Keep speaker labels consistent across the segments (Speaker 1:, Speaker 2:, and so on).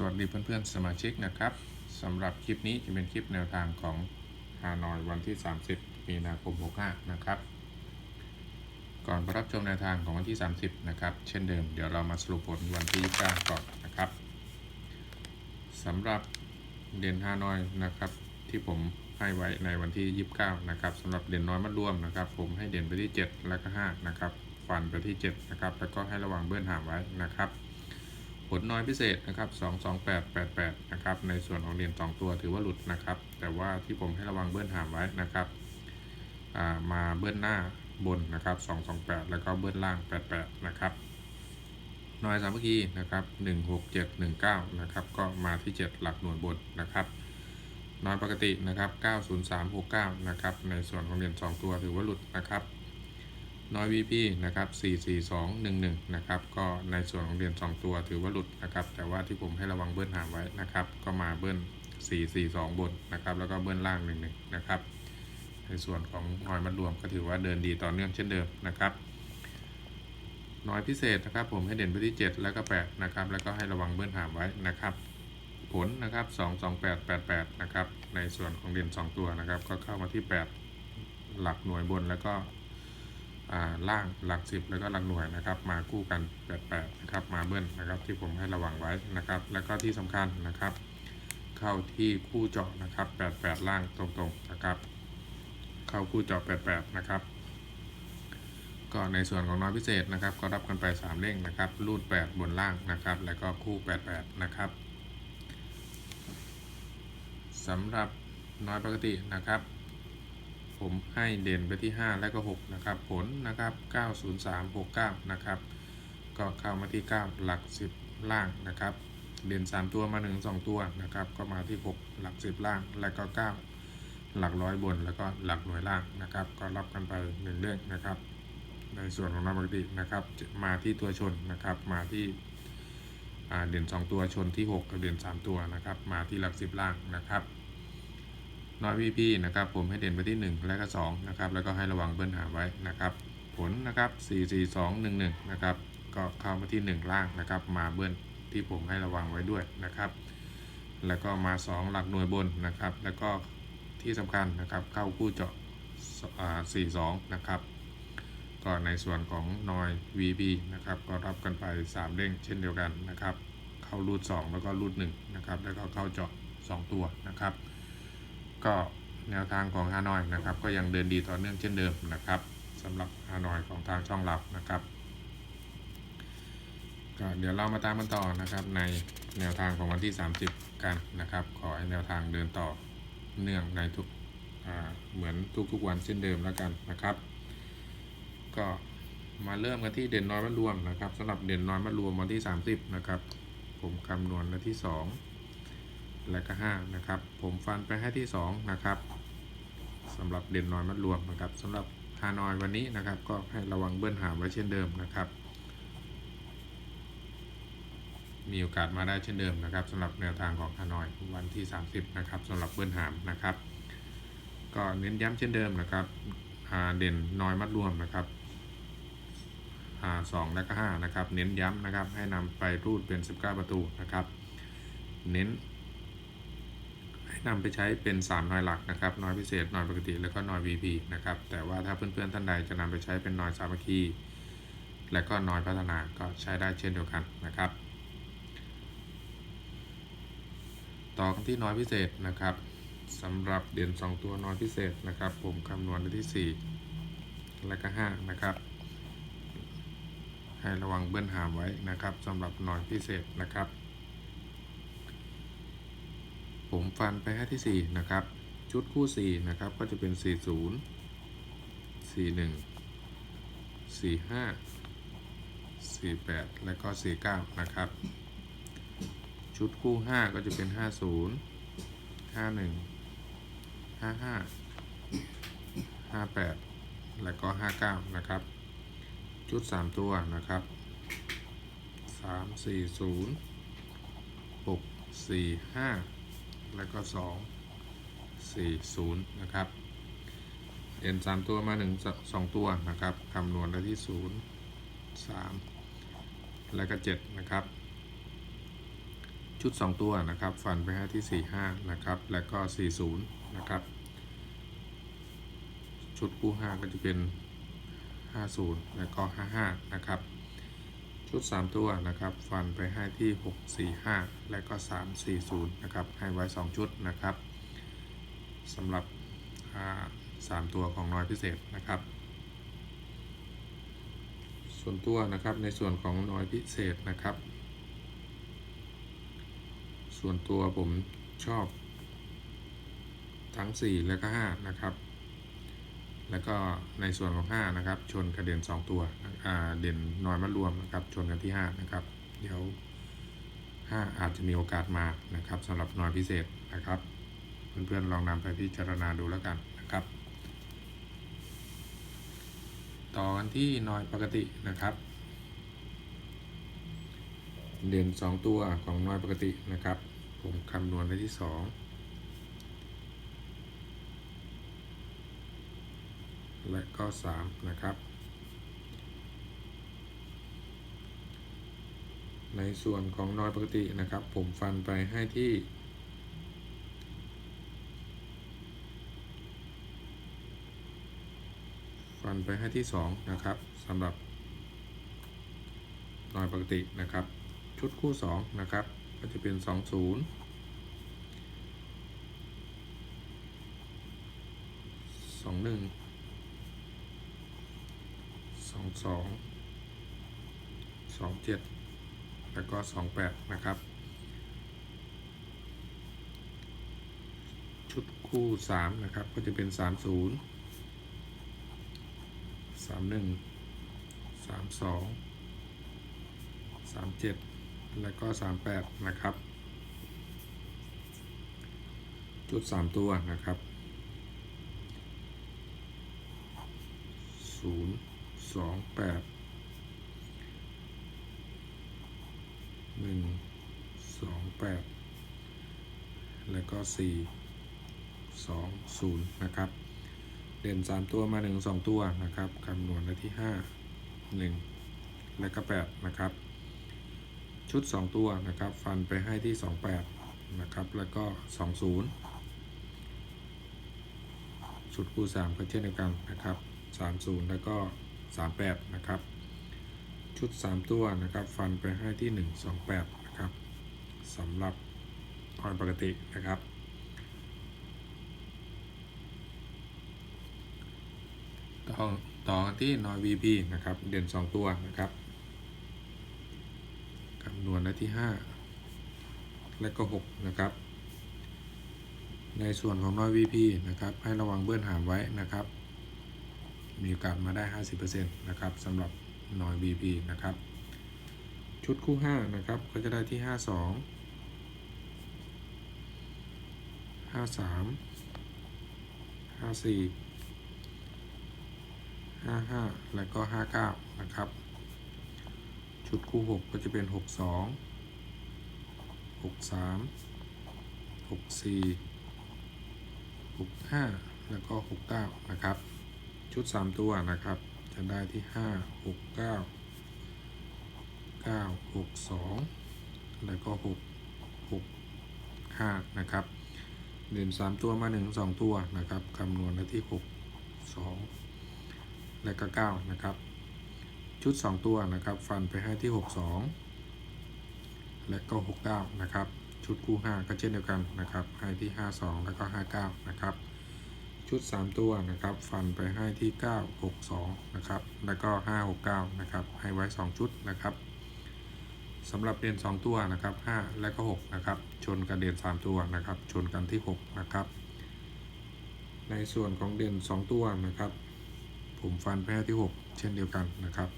Speaker 1: สวัสดีเพื่อนๆสมาชิกนะครับสำหรับคลิปนี้จะเป็นคลิปแนวทางของฮานอยวันที่ 30 มีนาคม 65 นะครับ ก่อนไปรับชมแนวทางของวันที่ 30 นะครับ เช่นเดิมเดี๋ยวเรามาสรุปผลวันที่ 29 ก่อนนะครับสำหรับเด่นฮานอยนะครับที่ผมให้ไว้ในวันที่ 29 นะครับสำหรับเด่นน้อยมัดรวมนะครับ ผมให้เด่นไปที่ 7 และก็ 5 นะครับ ฟันไปที่ 7 นะครับแล้วก็ให้ระวังเบื้อนหามไว้นะครับ ผลน้อยพิเศษนะครับ22888นะครับ ในส่วนของเหรียญ2ตัวถือว่าหลุดนะครับ แต่ว่าที่ผมให้ระวังเบิ้ลหามไว้นะครับามาเบิ้ลหน้าบนนะครับ 228 แล้วก็เบิ้ลล่าง 88 นะครับน้อยสามัคคีนะครับ 16719 นะครับ ก็มาที่ 7 หลักหน่วยบนนะครับ น้อยปกตินะครับ 90369 นะครับ ในส่วนของเหรียญ2ตัวถือว่าหลุดนะครับ น้อย VP นะครับ 44211 นะครับ ก็ในส่วนของเหรียญ2ตัวถือว่าหลุดนะครับ แต่ว่าที่ผมให้ระวังเบิ้ลหาไว้นะครับ ก็มาเบิ้ล 442 บนนะครับ แล้วก็เบิ้ลล่าง 11 นะครับ ในส่วนของหอยมัดรวมก็ถือว่าเดินดีต่อเนื่องเช่นเดิมนะครับ น้อยพิเศษนะครับ ผมให้เด่นไปที่ 7 แล้วก็ 8 นะครับ แล้วก็ให้ระวังเบิ้ลหามไว้นะครับ ผลนะครับ 22888 นะครับ ในส่วนของเหรียญ2ตัวนะครับ ก็เข้ามาที่ 8 หลักหน่วยบนแล้วก็ ล่างหลักสิบแล้วก็หลักหน่วยนะครับ มาคู่กัน88นะครับ มาเบิ้ลนะครับ ที่ผมให้ระวังไว้นะครับ แล้วก็ที่สำคัญนะครับ เข้าที่คู่เจาะนะครับ88 ล่างตรงๆนะครับ เข้าคู่เจาะ88นะครับก็ในส่วนของน้อยพิเศษนะครับ ก็รับกันไป 3เด้งนะครับรูด 8 บนล่างนะครับ แล้วก็คู่ 88 นะครับสำหรับน้อยปกตินะครับ ผมให้เด่นไปที่ 5 และก็ 6 นะครับ ผลนะครับ 90369 นะครับ ก็เข้ามาที่ 9 หลัก 10 ล่างนะครับ เด่น 3 ตัวมา 1 2 ตัวนะครับ ก็มาที่ 6 หลัก 10 ล่าง และก็ 9 หลักร้อยบน แล้วก็หลักหน่วยล่างนะครับ ก็รับกันไป 1 เรื่องนะครับ ในส่วนของน้ำปกตินะครับ มาที่ตัวชนนะครับ มาที่เด่น 2 ตัวชนที่ 6 กับเด่น 3 ตัวนะครับ มาที่หลัก 10 ล่างนะครับ น้อยพีพีนะครับผมให้เด่นไปที่ 1 และก็2นะครับแล้วก็ให้ระวังเบิ้ลหาไว้นะครับผลนะครับ4 4 2 1 1นะครับก็เข้ามาที่ 1 ล่างนะครับมาเบิ้ลที่ผมให้ระวังไว้ด้วยนะครับแล้วก็มา 2 หลักหน่วยบนนะครับแล้วก็ที่สำคัญนะครับเข้าคู่เจาะอ่า42นะครับก็ในส่วนของนอย VB นะครับก็รับกันไป 3เด้งเช่นเดียวกันนะครับเข้ารูด 2 แล้วก็รูด1นะครับแล้วก็เข้าเจาะ 2 ตัวนะครับ ก็แนวทางของฮานอยนะครับ ก็ยังเดินดีต่อเนื่องเช่นเดิมนะครับสำหรับฮานอยของทางช่องเรานะครับก็เดี๋ยวเรามาตามกันต่อนะครับในแนวทางของวันที่ 30 กันนะครับ ขอให้แนวทางเดินต่อเนื่องในทุกเหมือนทุกๆวันเช่นเดิมแล้วกันนะครับ ก็มาเริ่มกันที่เด่นน้อยมัดรวมนะครับสำหรับเด่นน้อยมัดรวมวันที่ 30 นะครับ ผมคำนวณและที่ 2 และก็5นะครับ ผมฟันไปให้ที่ 2 นะครับสำหรับเด่นนอยมัดรวมนะครับสำหรับฮานอยวันนี้นะครับ ก็ให้ระวังเบิ้ลหามไว้เช่นเดิมนะครับ มีโอกาสมาได้เช่นเดิมนะครับสำหรับแนวทางของฮานอยวันที่ 30 นะครับสำหรับเบิ้ลหามนะครับ ก็เน้นย้ำเช่นเดิมนะครับอ่าเด่นนอยมัดรวมนะครับอ่าสองและก็ห้านะครับ เน้นย้ำนะครับ ให้นำไปรูดเป็น 19 ประตูนะครับ เน้น ให้นำไปใช้เป็น 3 นอยหลักนะครับ นอยพิเศษ นอยปกติ แล้วก็นอย VP นะครับ แต่ว่าถ้าเพื่อนๆท่านใดจะนำไปใช้เป็นนอยสามัคคี และก็นอยพัฒนา ก็ใช้ได้เช่นเดียวกันนะครับ ต่อกันที่นอยพิเศษนะครับสำหรับเด่น2 ตัวนอยพิเศษนะครับ ผมคำนวณได้ที่ 4 และก็5นะครับ ให้ระวังเบิ้ลหามไว้นะครับสำหรับนอยพิเศษนะครับ ผมฟันไปให้ที่ 4 นะครับ ชุดคู่ 4 นะครับ ก็จะเป็น 40 41 45 48 และก็ 49 นะครับ ชุดคู่ 5 ก็จะเป็น 50 51 55 58 และก็ 59 นะครับ ชุด 3 ตัวนะครับ 3 4 0 6 4 5 แล้วก็2 4 0นะครับเอ็นสามตัวมาหนึ่งสองตัวนะครับคำนวณได้ที่0 3แล้วก็7นะครับ ชุด2ตัวนะครับ ฟันไปให้ที่45นะครับ แล้วก็40นะครับ ชุดคู่5ก็จะเป็น50แล้วก็55นะครับ ชุด 3 ตัวนะครับ ฟันไปให้ที่ 6 4 5 และก็ 3 4 0 นะครับ ให้ไว้ 2 ชุดนะครับสำหรับอ่าสามตัวของน้อยพิเศษนะครับ ส่วนตัวนะครับในส่วนของน้อยพิเศษนะครับ ส่วนตัวผมชอบ ทั้ง 4 และก็ 5 นะครับ แล้วก็ในส่วนของ 5 นะครับ ชนกระเด็น 2 ตัวเด่นน้อยมารวมนะครับ ชนกันที่ 5 นะครับ เดี๋ยว 5 อาจจะมีโอกาสมานะครับสำหรับน้อยพิเศษนะครับ เพื่อนๆลองนำไปพิจารณาดูแล้วกันนะครับ ต่อกันที่น้อยปกตินะครับ เด่น 2 ตัวของน้อยปกตินะครับ ผมคำนวณไว้ที่ 2 และก็ 3 นะครับ ในส่วนของน้อยปกตินะครับ ผมฟันไปให้ที่ ฟันไปให้ที่ 2 นะครับสำหรับน้อยปกตินะครับ ชุดคู่ 2 นะครับ ก็จะเป็น 2 0 2 1 2 2 2 7แล้วก็2 8นะครับ ชุดคู่3นะครับ ก็จะเป็น3 0สามหนึ่งสามสองสามเจ็ดแล้วก็สามแปดนะครับ จุดสามตัวนะครับ สองแปดหนึ่งสองแปดแล้วก็สี่สองศูนย์นะครับ เด่น3ตัวมา1 2ตัวนะครับคำนวณได้ที่5 1และก็8นะครับ ชุด2ตัวนะครับ ฟันไปให้ที่28นะครับ แล้วก็20ชุดคู่3ก็เช่นเดียวกันนะครับ30แล้วก็ 38 นะครับ ชุด 3 ตัวนะครับ ฟันไปให้ที่ 1 28 นะครับสำหรับออนปกตินะครับ ต่อต่อที่นอย VP นะครับ เด่น 2 ตัวนะครับคำนวณได้ที่ 5 และก็ 6 นะครับ ในส่วนของนอย VP นะครับ ให้ระวังเบื้อนหามไว้นะครับ มีโอกาสมาได้ 50%นะครับสำหรับนอย VP นะครับ ชุดคู่ 5 นะครับ ก็จะได้ที่ 52 53 54ห้าห้าแล้วก็ห้าเก้านะครับ ชุดคู่หกก็จะเป็นหกสองหกสามหกสี่หกห้าแล้วก็หกเก้านะครับ ชุดสามตัวนะครับ จะได้ที่ห้าหกเก้าเก้าหกสองแล้วก็หกหกห้านะครับ เด่นสามตัวมาหนึ่งสองตัวนะครับคำนวณได้ที่หกสองและก็ 9 นะครับ ชุด 2 ตัวนะครับ ฟันไปให้ที่ 62 และก็ 69 นะครับ ชุดคู่ 5 ก็เช่นเดียวกันนะครับ ให้ที่ 52 แล้วก็ 59 นะครับ ชุด 3 ตัวนะครับ ฟันไปให้ที่ 962 นะครับ แล้วก็ 569 นะครับ ให้ไว้ 2 ชุดนะครับสำหรับเด่น2 ตัวนะครับ 5 และก็ 6 นะครับ ชนกับเด่น3 ตัวนะครับ ชนกันที่ 6 นะครับ ในส่วนของเด่น 2 ตัวนะครับ ผมฟันแพ้ที่ 6 เช่นเดียวกันนะครับ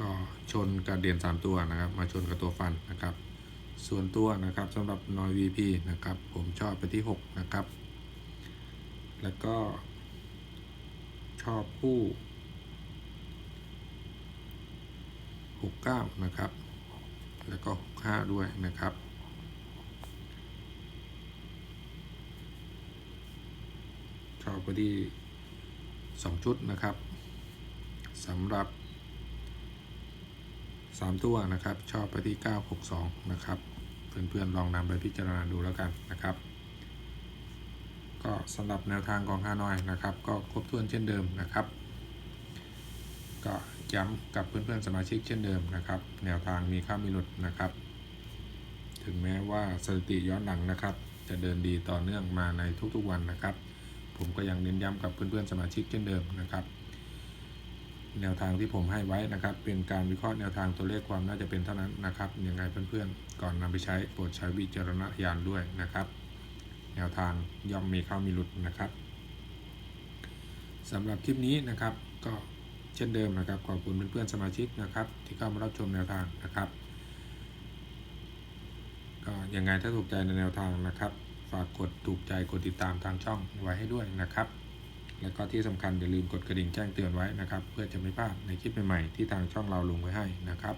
Speaker 1: ก็ชนกับเด่น3 ตัวนะครับ มาชนกับตัวฟันนะครับ ส่วนตัวนะครับสำหรับนอย VP นะครับ ผมชอบไปที่ 6 นะครับ แล้วก็ชอบคู่ 69 นะครับ แล้วก็ 65 ด้วยนะครับชอบไปที่ 2 ชุดนะครับสำหรับ สามตัวนะครับ ชอบไปที่ 962 นะครับ เพื่อนๆลองนำไปพิจารณาดูแล้วกันนะครับ ก็สำหรับแนวทางของฮานอยนะครับ ก็ครบถ้วนเช่นเดิมนะครับ ก็ย้ำกับเพื่อนๆสมาชิกเช่นเดิมนะครับ แนวทางมีข้ามมีหลุดนะครับ ถึงแม้ว่าสถิติย้อนหลังนะครับ จะเดินดีต่อเนื่องมาในทุกๆวันนะครับ ผมก็ยังเน้นย้ำกับเพื่อนๆสมาชิกเช่นเดิมนะครับ แนวทางที่ผมให้ไว้นะครับ เป็นการวิเคราะห์แนวทางตัวเลขความน่าจะเป็นเท่านั้นนะครับยังไงเพื่อนๆ ก่อนนำไปใช้โปรดใช้วิจารณญาณด้วยนะครับ แนวทางย่อมมีเข้ามีหลุดนะครับสำหรับคลิปนี้นะครับก็เช่นเดิมนะครับ ขอบคุณเพื่อนๆสมาชิกนะครับ ที่เข้ามารับชมแนวทางนะครับก็ยังไงถ้าถูกใจในแนวทางนะครับ ฝากกดถูกใจกดติดตามทางช่องไว้ให้ด้วยนะครับ แล้วก็ที่สำคัญอย่าลืมกดกระดิ่งแจ้งเตือนไว้นะครับ เพื่อจะไม่พลาดในคลิปใหม่ๆที่ทางช่องเราลงไว้ให้นะครับ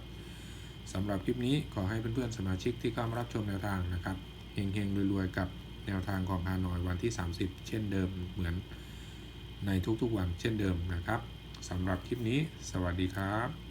Speaker 1: สำหรับคลิปนี้ขอให้เพื่อนๆสมาชิกที่เข้ามารับชมแนวทางนะครับเฮงๆรวยๆกับแนวทางของฮานอยวันที่ 30 เช่นเดิมเหมือนในทุกๆวันเช่นเดิมนะครับสำหรับคลิปนี้ สวัสดีครับ